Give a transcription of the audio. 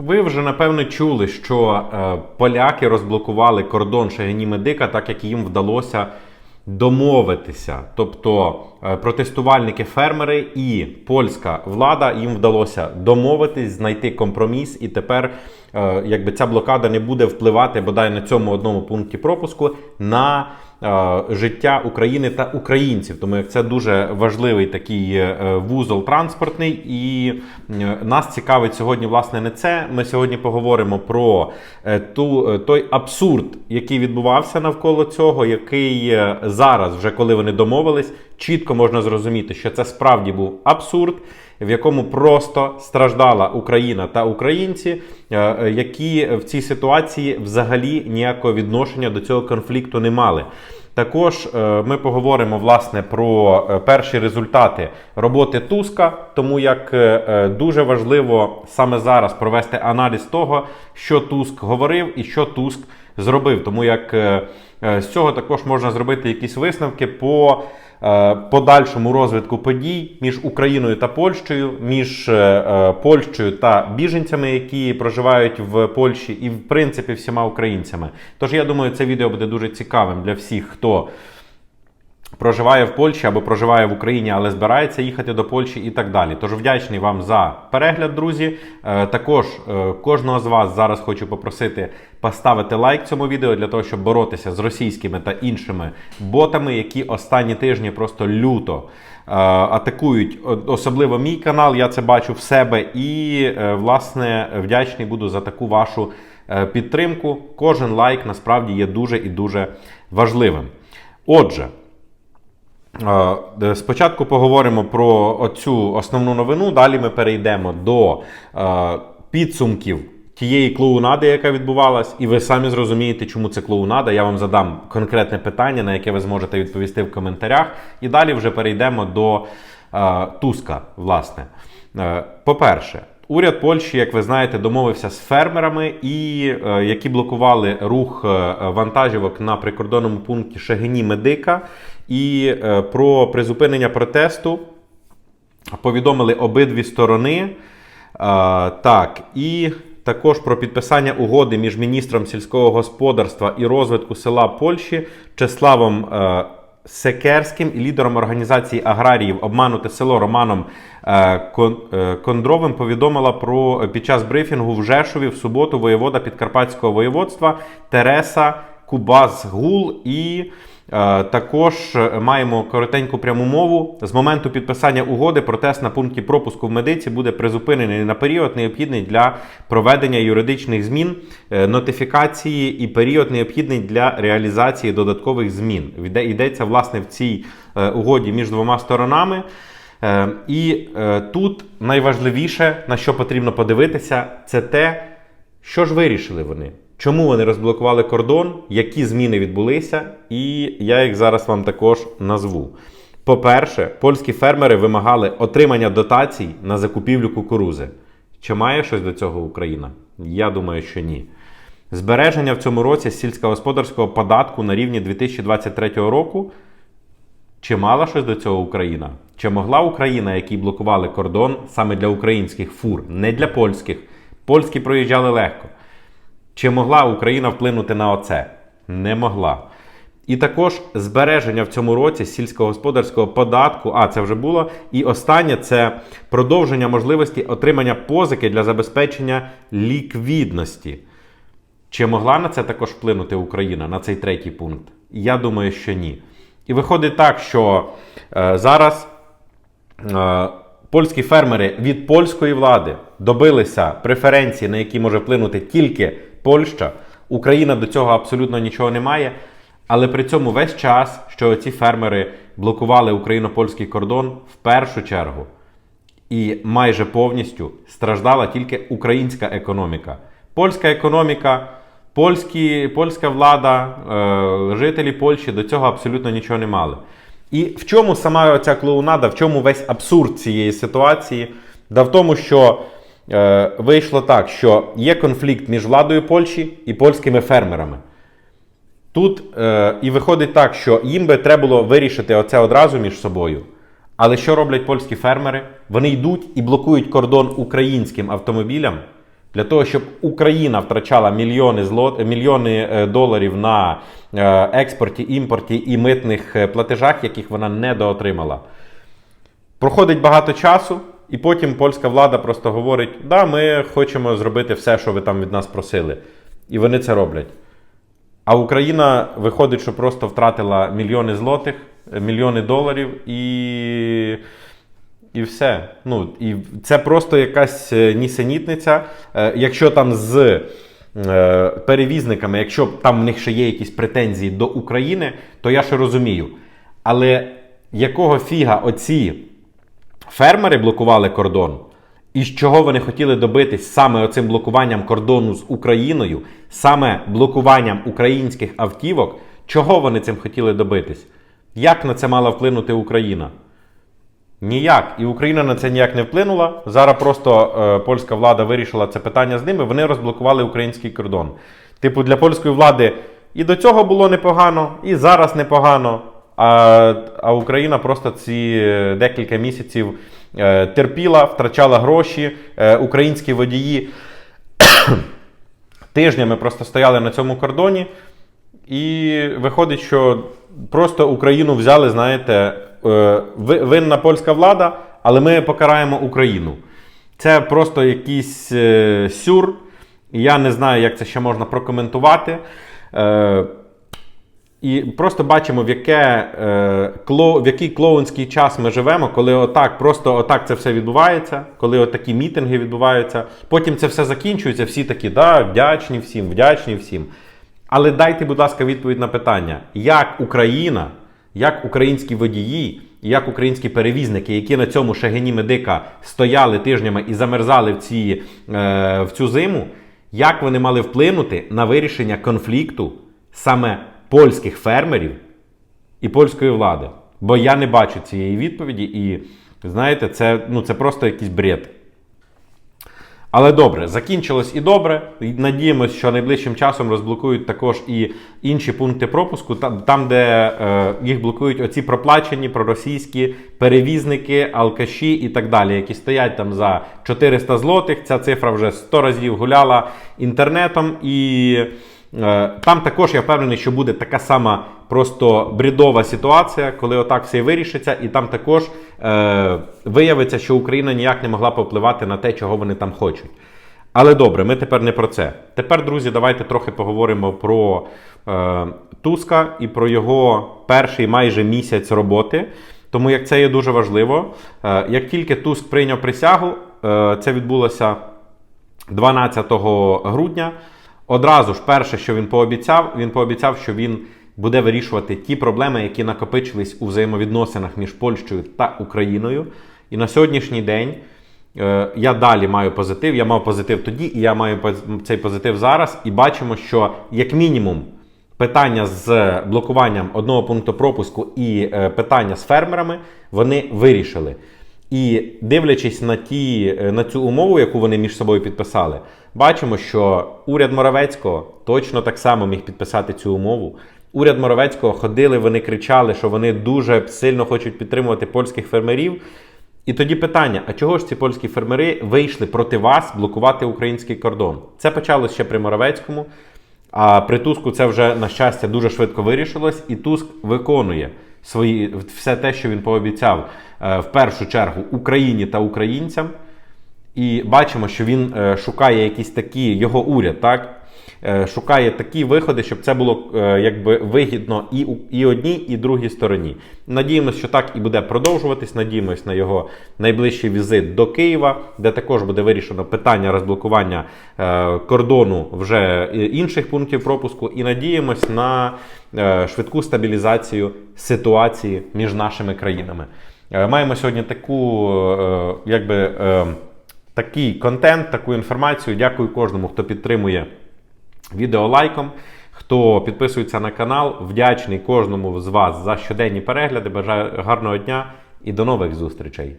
Ви вже напевно чули, що е, поляки розблокували кордон Шегені-Медика, так як їм вдалося домовитися. Тобто е, протестувальники, фермери і польська влада їм вдалося домовитись, знайти компроміс, і тепер якби ця блокада не буде впливати бодай на цьому одному пункті пропуску на е, життя України та українців. Тому як це дуже важливий такий е, вузол транспортний, і е, нас цікавить сьогодні власне не це. Ми сьогодні поговоримо про е, ту, е, той абсурд, який відбувався навколо цього, який е, зараз, вже коли вони домовились, чітко можна зрозуміти, що це справді був абсурд. В якому просто страждала Україна та українці, е, е, які в цій ситуації взагалі ніякого відношення до цього конфлікту не мали. Також е, ми поговоримо власне про перші результати роботи Туска, тому як дуже важливо саме зараз провести аналіз того, що Туск говорив і що Туск зробив. Тому як з цього також можна зробити якісь висновки по подальшому розвитку подій між Україною та Польщею, між е, е, Польщею та біженцями, які проживають в Польщі, і в принципі всіма українцями. Тож я думаю, це відео буде дуже цікавим для всіх, хто проживає в Польщі або проживає в Україні, але збирається їхати до Польщі і так далі. Тож вдячний вам за перегляд, друзі. Е, Також е, кожного з вас зараз хочу попросити поставити лайк цьому відео для того, щоб боротися з російськими та іншими ботами, які останні тижні просто люто. е, Атакують особливо мій канал, я це бачу в себе, і власне вдячний буду за таку вашу підтримку. Кожен лайк насправді є дуже і дуже важливим. Отже, Спочатку поговоримо про оцю основну новину. Далі ми перейдемо до е, підсумків тієї клоунади, яка відбувалась, і ви самі зрозумієте, чому це клоунада. Я вам задам конкретне питання, на яке ви зможете відповісти в коментарях. І далі вже перейдемо до е, Туска. Власне, Е, по-перше. Уряд Польщі, як ви знаєте, домовився з фермерами, і е, які блокували рух е, вантажівок на прикордонному пункті Шагині Медика. І е, про призупинення протесту повідомили обидві сторони. Е, так, і також про підписання угоди між міністром сільського господарства і розвитку села Польщі Чеславом е, Секерським і лідером організації аграріїв обмануте село Романом Кон- Кондровим повідомила про під час брифінгу в Жешові в суботу воєвода Підкарпатського воєводства Тереса Кубазгул і Також е, маємо коротеньку пряму мову. З моменту підписання угоди протест на пункті пропуску в медиці буде призупинений на період, необхідний для проведення юридичних змін, е, нотифікації і період необхідний для реалізації додаткових змін. Йде- Йдеться власне в цій е, угоді між двома сторонами. Е, І е, тут найважливіше, на що потрібно подивитися, це те, що ж вирішили вони? Чому вони розблокували кордон, які зміни відбулися, і я їх зараз вам також назву. По-перше, польські фермери вимагали отримання дотацій на закупівлю кукурузи. Чи має щось до цього Україна? Я думаю, що ні. Збереження в цьому році сільськогосподарського податку на рівні 2023 року. Чи мала щось до цього Україна? Чи могла Україна, які блокували кордон саме для українських фур, не для польських? Польські проїжджали легко. Чи могла Україна вплинути на оце? Не могла. І також збереження в цьому році сільськогосподарського податку, а це вже було. І останнє це продовження можливості отримання позики для забезпечення ліквідності. Чи могла на це також вплинути Україна на цей третій пункт? Я думаю, що ні. І виходить так, що е, зараз е, польські фермери від польської влади добилися преференції, на які може вплинути тільки Польща. Україна до цього абсолютно нічого не має. Але при цьому весь час, що ці фермери блокували україно-польський кордон, в першу чергу і майже повністю страждала тільки українська економіка. Польська економіка, польські, польська влада, е, жителі Польщі до цього абсолютно нічого не мали. І в чому сама ця клоунада, в чому весь абсурд цієї ситуації? Да в тому, що е, вийшло так, що є конфлікт між владою Польщі і польськими фермерами. Тут е, і виходить так, що їм би треба було вирішити оце одразу між собою. Але що роблять польські фермери? Вони йдуть і блокують кордон українським автомобілям, Для того, щоб Україна втрачала мільйони, злот, мільйони е, доларів на е, експорті, імпорті і митних платежах, яких вона недоотримала. Проходить багато часу, і потім польська влада просто говорить: да, ми хочемо зробити все, що ви там від нас просили. І вони це роблять. А Україна виходить, що просто втратила мільйони злотих, мільйони доларів і. І все. Ну, і це просто якась е, нісенітниця. Е, Якщо там з е, перевізниками, якщо там в них ще є якісь претензії до України, то я ще розумію. Але якого фіга оці фермери блокували кордон? І з чого вони хотіли добитись саме оцим блокуванням кордону з Україною, саме блокуванням українських автівок? Чого вони цим хотіли добитись? Як на це мала вплинути Україна? Ніяк. І Україна на це ніяк не вплинула. Зараз просто е, польська влада вирішила це питання з ними. Вони розблокували український кордон. Типу, для польської влади і до цього було непогано, і зараз непогано. А, а Україна просто ці е, декілька місяців е, терпіла, втрачала гроші. Е, українські водії тижнями просто стояли на цьому кордоні. І виходить, що просто Україну взяли, знаєте, винна польська влада, але ми покараємо Україну. Це просто якийсь сюр. Я не знаю, як це ще можна прокоментувати. І просто бачимо, в, яке, е, кло, в який клоунський час ми живемо, коли отак, просто отак це все відбувається, коли отакі мітинги відбуваються. Потім це все закінчується, всі такі, да, вдячні всім, вдячні всім. Але дайте, будь ласка, відповідь на питання, як Україна, як українські водії, як українські перевізники, які на цьому шагені медика стояли тижнями і замерзали в, ці, е, в цю зиму, як вони мали вплинути на вирішення конфлікту саме польських фермерів і польської влади? Бо я не бачу цієї відповіді, і знаєте, це, ну, це просто якийсь бред. Але добре, закінчилось і добре. І Надіємось, що найближчим часом розблокують також і інші пункти пропуску, там, де е, їх блокують оці проплачені проросійські перевізники, алкаші і так далі, які стоять там за 400 злотих. Ця цифра вже 100 разів гуляла інтернетом. І там також я впевнений, що буде така сама просто бредова ситуація, коли отак все вирішиться, і там також е, виявиться, що Україна ніяк не могла повпливати на те, чого вони там хочуть. Але добре, ми тепер не про це. Тепер, друзі, давайте трохи поговоримо про е, Туска і про його перший майже місяць роботи. Тому як це є дуже важливо. Е, як тільки Туск прийняв присягу, е, це відбулося 12 грудня. Одразу ж, перше, що він пообіцяв, він пообіцяв, що він буде вирішувати ті проблеми, які накопичились у взаємовідносинах між Польщею та Україною. І на сьогоднішній день е, я далі маю позитив. Я мав позитив тоді, і я маю цей позитив зараз. І бачимо, що як мінімум питання з блокуванням одного пункту пропуску і е, питання з фермерами вони вирішили. І дивлячись на, ті, е, на цю умову, яку вони між собою підписали, бачимо, що уряд Моровецького точно так само міг підписати цю умову. Уряд Моровецького ходили, вони кричали, що вони дуже сильно хочуть підтримувати польських фермерів. І тоді питання: а чого ж ці польські фермери вийшли проти вас блокувати український кордон? Це почалося ще при Моровецькому. А при Туску це вже, на щастя, дуже швидко вирішилось, і Туск виконує свої, все те, що він пообіцяв е, в першу чергу Україні та українцям. І бачимо, що він е, шукає якісь такі, його уряд, так? Е, шукає такі виходи, щоб це було е, якби вигідно і, і одній, і другій стороні. Надіємося, що так і буде продовжуватись. Надіємось на його найближчий візит до Києва, де також буде вирішено питання розблокування е, кордону вже інших пунктів пропуску. І надіємось на швидку стабілізацію ситуації між нашими країнами. Маємо сьогодні таку, якби. Такий контент, таку інформацію. Дякую кожному, хто підтримує відео лайком, хто підписується на канал. Вдячний кожному з вас за щоденні перегляди. Бажаю гарного дня і до нових зустрічей.